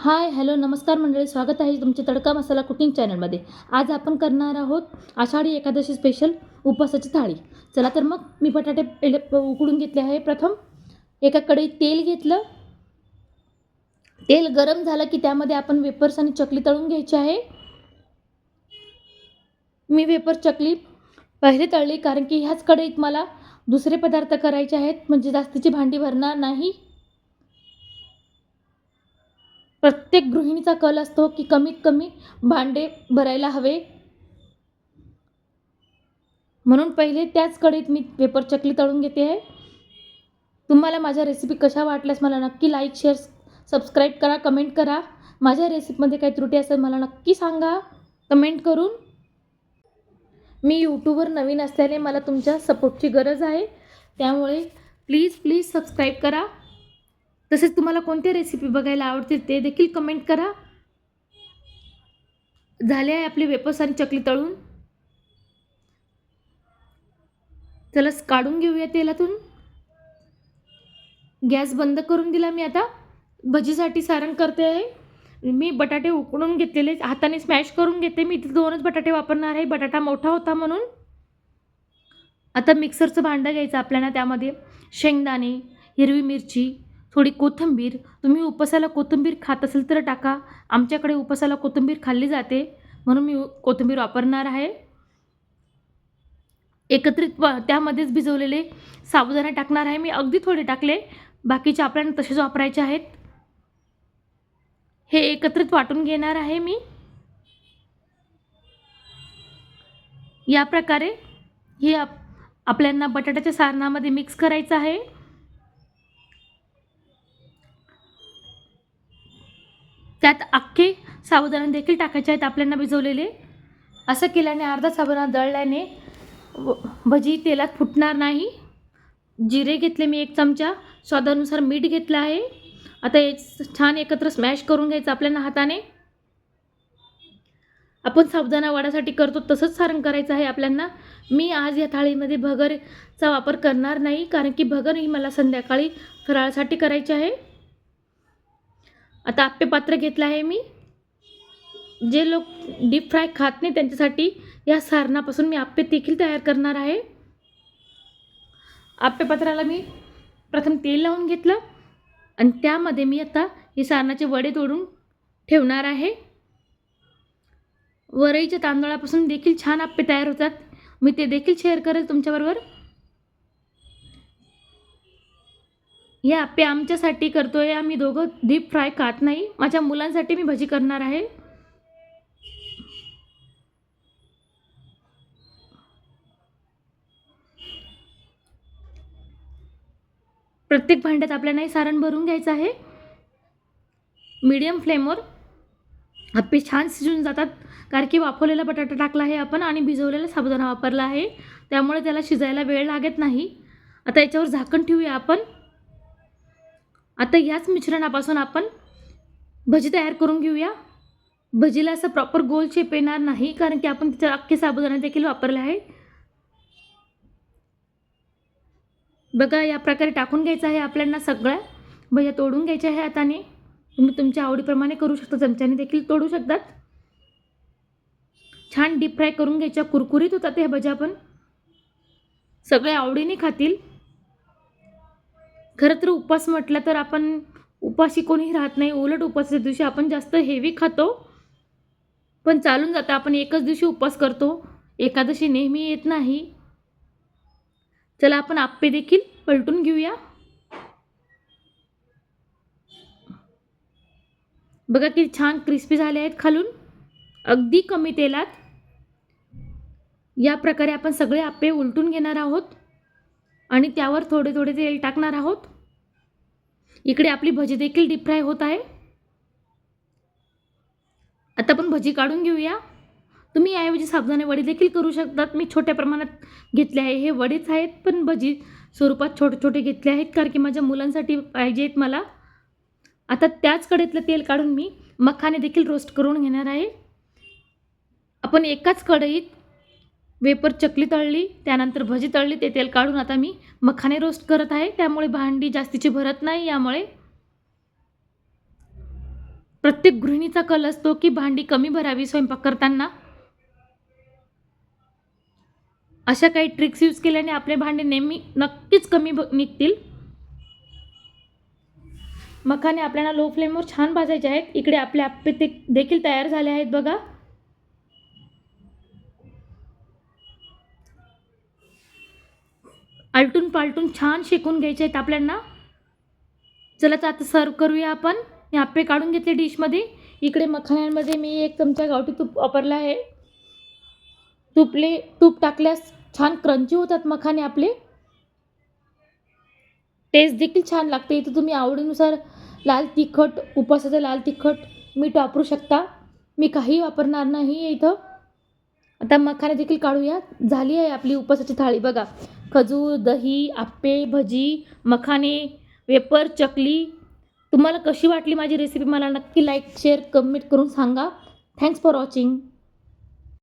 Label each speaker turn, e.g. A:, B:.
A: Hi hello नमस्कार मंडळी. स्वागत आहे तुमचे तडका मसाला कुकिंग चॅनलमध्ये. आज आपण करणार आहोत आषाढी एकादशी स्पेशल उपवासाची थाळी. चला तर मग मी बटाटे प- उकडून घेतले आहे. प्रथम एका कढईत तेल घेतलं. तेल गरम झालं की त्यामध्ये आपण वेपर्स आणि चकली तळून घ्यायची आहे. मी वेपर चकली पहिले तळली कारण की ह्याच कढईत मला दुसरे पदार्थ करायचे आहेत. म्हणजे जास्तीची भांडी भरणार नाही. प्रत्येक गृहिणीचा कल असतो की कमीत कमी भांडे भरायला हवे. म्हणून पहिले त्याच कढईत मी पेपर चकली तळून घेते आहे. तुम्हाला माझ्या रेसिपी कशा वाटल्यास मला नक्की लाईक शेअर सबस्क्राईब करा कमेंट करा. माझ्या रेसिपीमध्ये काही त्रुटी असेल मला नक्की सांगा. कमेंट करून. मी यूट्यूबवर नवीन असल्याने मला तुमच्या सपोर्टची गरज आहे. त्यामुळे प्लीज प्लीज सबस्क्राईब करा. तसेच तुम्हाला कोणते रेसिपी बघायला आवडतील ते देखील कमेंट करा. झाले आहे आपली वेपर्स आणि चकली तळून. चला काढून घेऊया तेलातून. गॅस बंद करून दिला मी आता. भजीसाठी सारण करते आहे. मी बटाटे उकडून घेतलेले हाताने स्मॅश करून घेते. मी इथे दोनच बटाटे वापरणार आहे. बटाटा मोठा होता म्हणून. आता मिक्सरचं भांडं घ्यायचं आपल्याला त्यामध्ये. शेंगदाणे हिरवी मिरची थोडी कोथिंबीर. तुम्ही उपसाला कोथिंबीर खात असेल तर टाका. आमच्याकडे उपसाला कोथिंबीर खाल्ली जाते. म्हणून मी कोथिंबीर वापरणार आहे. एकत्रित त्यामध्येच भिजवलेले साबुदाणे टाकणार आहे. मी अगदी थोडे टाकले. बाकीचे आपल्याला तसेच वापरायचे आहेत. हे एकत्रित वाटून घेणार आहे मी. या प्रकारे हे आप आपल्यांना बटाट्याच्या सारणामध्ये मिक्स करायचं आहे. त्यात अख्खे साबुदाणे देखील टाकायचे आहेत आपल्याला भिजवलेले. असं केल्याने अर्धा साबुदाणा दळल्याने व- भजी तेलात फुटणार नाही. जिरे घेतले मी एक चमचा. स्वादानुसार मीठ घेतलं आहे. आता एक छान एकत्र स्मॅश करून घ्यायचं आपल्याला हाताने. आपण साबुदाणा वड्यासाठी करतो तसंच सारण करायचं आहे आपल्यांना. मी आज या थाळीमध्ये भगरचा वापर करणार नाही कारण की भगर ही मला संध्याकाळी फराळासाठी करायची आहे. आता आप्पे पात्र घेतलं आहे मी. जे लोक डीप फ्राय खात नाही त्यांच्यासाठी या सारणापासून मी आप्पे देखील तयार करणार आहे. आप्पे पात्राला मी प्रथम तेल लावून घेतलं आणि त्यामध्ये मी आता हे सारणाचे वडे तोडून ठेवणार आहे. वरईच्या तांदळापासून देखील छान आप्पे तयार होतात. मी ते देखील शेअर करेल तुमच्याबरोबर. हे आप्पे आमच्यासाठी करतो आहे आम्ही दोघं डीप फ्राय खात नाही. माझ्या मुलांसाठी मी भजी करणार आहे. प्रत्येक भांड्यात आपल्याला हे सारण भरून घ्यायचं आहे. मीडियम फ्लेमवर आप्पे छान शिजून जातात. कारण की वाफवलेला बटाटा टाकला आहे आपण आणि भिजवलेला साबुदाणा वापरला आहे. त्यामुळे त्याला शिजायला वेळ लागत नाही. आता याच्यावर झाकण ठेवूया आपण. आता याच मिश्रणापासून आपण भजी तयार करून घेऊया. भजीला असं प्रॉपर गोल शेप येणार नाही कारण की आपण तिच्या अख्खे साबुदाणा देखील वापरला आहे. बघा या प्रकारे टाकून घ्यायचं आहे आपल्याला सगळ्या भज्या तोडून घ्यायच्या आहे हाताने. तुम्ही तुमच्या आवडीप्रमाणे करू शकता चमच्याने देखील तोडू शकतात. छान डीप फ्राय करून घ्यायच्या कुरकुरीत होतात ह्या भज्या पण. सगळे आवडीने खातील. खरं तर उपवास म्हटलं तर आपण उपाशी कोणी राहत नाही. उलट उपवासाच्या दिवशी आपण जास्त हेवी खातो. पण चालून जातं आपण एकच दिवशी उपवास करतो. एकादशी नेहमी येत नाही. चला आपण आप्पे देखील पलटून घेऊया. बघा किती छान क्रिस्पी झाले आहेत खालून. अगदी कमी तेलात. या प्रकारे आपण सगळे आप्पे उलटून घेणार आहोत. आणि त्यावर थोडे थोडे तेल टाकणार आहोत. इकडे आपली भजी देखील डीप फ्राय होत आहे. आता आपण भजी काढून घेऊया. तुम्ही याऐवजी साबुदाणे वडी देखील करू शकतात. मी छोट्या प्रमाणात घेतले आहे. हे वडेच आहेत पण भजी स्वरूपात छोटे छोटे घेतले आहेत कारण की माझ्या मुलांसाठी पाहिजे आहेत मला. आता त्याच कढईतलं तेल काढून मी मखाने देखील रोस्ट करून घेणार आहे. आपण एकाच कढईत वेपर चकली तळली त्यानंतर भजी तळली ते तेल काढून आता मी मखाने रोस्ट करत आहे. त्यामुळे भांडी जास्तीची भरत नाही यामुळे प्रत्येक गृहिणीचा कल असतो की भांडी कमी भरावी स्वयंपाक करताना. अशा काही ट्रिक्स यूज केल्याने आपले भांडे नेहमी नक्कीच कमी ब- निघतील. मखाने आपल्याला लो फ्लेमवर छान भाजायचे आहेत. इकडे आपले आप्पे ते देखील तयार झाले आहेत बघा. आलटून पालटून छान शेकून घ्यायचे आहेत आपल्यांना. चला तर आता सर्व करूया आपण. मी आप्पे काढून घेतले डिशमध्ये. इकडे मखाण्यांमध्ये मी एक चमचा गावठी तूप वापरला आहे. तुपले तूप टाकल्यास छान क्रंची होतात मखाने आपले. टेस्ट देखील छान लागते. इथं तुम्ही आवडीनुसार लाल तिखट उपासाचं लाल तिखट मीठ वापरू शकता. मी काही वापरणार नाही इथं. आता मखाने देखील काढूया. झाली आहे आपली उपासाची थाळी. बघा. खजूर दही आप्पे भजी मखाने वेपर चकली. तुम्हाला कशी वाटली माझी रेसिपी मला नक्की लाईक शेअर कमेंट करून सांगा. Thanks for watching